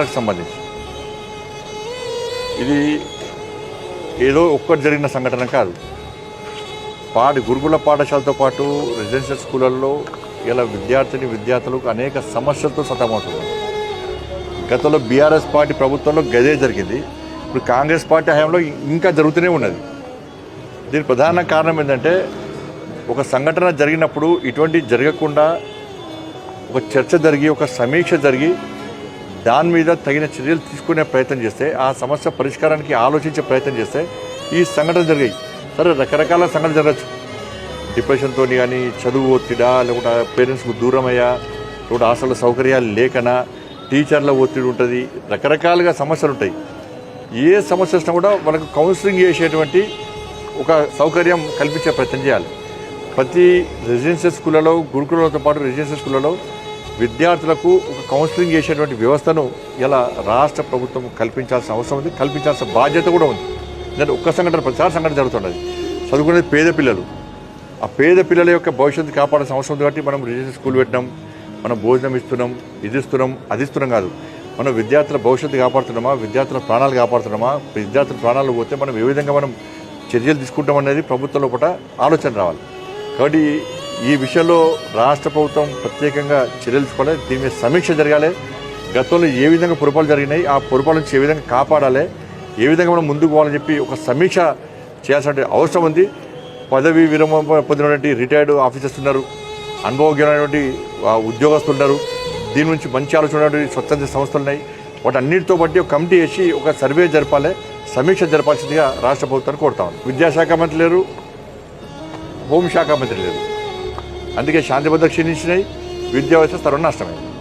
సంబంధించి. ఇది ఏదో ఒక్కటి జరిగిన సంఘటన కాదు. పాడి గురుకుల పాఠశాలతో పాటు రెసిడెన్షియల్ స్కూళ్ళల్లో ఇలా విద్యార్థిని విద్యార్థులకు అనేక సమస్యలతో సతమవుతున్నారు గతంలో బీఆర్ఎస్ పార్టీ ప్రభుత్వంలో గదే జరిగింది. ఇప్పుడు కాంగ్రెస్ పార్టీ హయాంలో ఇంకా జరుగుతూనే ఉన్నది. దీని ప్రధాన కారణం ఏంటంటే ఒక సంఘటన జరిగినప్పుడు ఇటువంటి జరగకుండా ఒక చర్చ జరిగి ఒక సమీక్ష జరిగి దాని మీద తగిన చర్యలు తీసుకునే ప్రయత్నం చేస్తే ఆ సమస్య పరిష్కారానికి ఆలోచించే ప్రయత్నం చేస్తే ఈ సంఘటన జరిగాయి. సరే రకరకాల సంఘటన జరగచ్చు. డిప్రెషన్తో కానీ చదువు ఒత్తిడా లేకుంటే పేరెంట్స్కు దూరమయ్యా లేకుంటే హాస్టల్ సౌకర్యాలు లేకనా టీచర్ల ఒత్తిడి ఉంటుంది రకరకాలుగా సమస్యలు ఉంటాయి. ఏ సమస్య వచ్చినా కూడా మనకు కౌన్సిలింగ్ చేసేటువంటి ఒక సౌకర్యం కల్పించే ప్రయత్నం చేయాలి. ప్రతి రెసిడెన్షియల్ స్కూళ్ళలో గురుకులతో పాటు రెసిడెన్షియల్ స్కూళ్ళలో విద్యార్థులకు ఒక కౌన్సిలింగ్ చేసేటువంటి వ్యవస్థను ఇలా రాష్ట్ర ప్రభుత్వం కల్పించాల్సిన అవసరం ఉంది కల్పించాల్సిన బాధ్యత కూడా ఉంది. ఎందుకంటే ఒక్క సంఘటన ప్రతిసారి సంఘటన జరుగుతున్నది చదువుకునేది పేద పిల్లలు. ఆ పేద పిల్లల యొక్క భవిష్యత్తు కాపాడాల్సిన అవసరం ఉంది కాబట్టి మనం రిజిస్టర్ స్కూల్ పెట్టినాం మనం భోజనం ఇస్తున్నాం ఇది ఇస్తున్నాం అది ఇస్తున్నాం కాదు. మనం విద్యార్థుల భవిష్యత్తు కాపాడుతున్నామా విద్యార్థుల ప్రాణాలు కాపాడుతున్నామా విద్యార్థుల ప్రాణాలు పోతే మనం ఏ విధంగా మనం చర్యలు తీసుకుంటాం అనేది ప్రభుత్వం లోపల ఆలోచన రావాలి. కాబట్టి ఈ విషయంలో రాష్ట్ర ప్రభుత్వం ప్రత్యేకంగా చర్యలు తీసుకోవాలి. దీని మీద సమీక్ష జరగాలి. గతంలో ఏ విధంగా పొరపాట్లు జరిగినాయి ఆ పొరపాటు నుంచి ఏ విధంగా కాపాడాలి ఏ విధంగా మనం ముందుకు పోవాలని చెప్పి ఒక సమీక్ష చేయాల్సిన అవసరం ఉంది. పదవి విరమణ పొందినటువంటి రిటైర్డ్ ఆఫీసర్స్ ఉన్నారు అనుభవజ్ఞమైనటువంటి ఉద్యోగస్తులు ఉన్నారు. దీని నుంచి మంచి ఆలోచన స్వతంత్ర సంస్థలు ఉన్నాయి. వాటి అన్నిటితో బట్టి ఒక కమిటీ వేసి ఒక సర్వే జరపాలి. సమీక్ష జరపాల్సిందిగా రాష్ట్ర ప్రభుత్వాన్ని కోరుతా ఉన్నాం. విద్యాశాఖ మంత్రి లేరు హోంశాఖ మంత్రి లేరు. అందుకే శాంతి భద్రత క్షీణించినాయి విద్యా వ్యవస్థ సర్వనాశనమైంది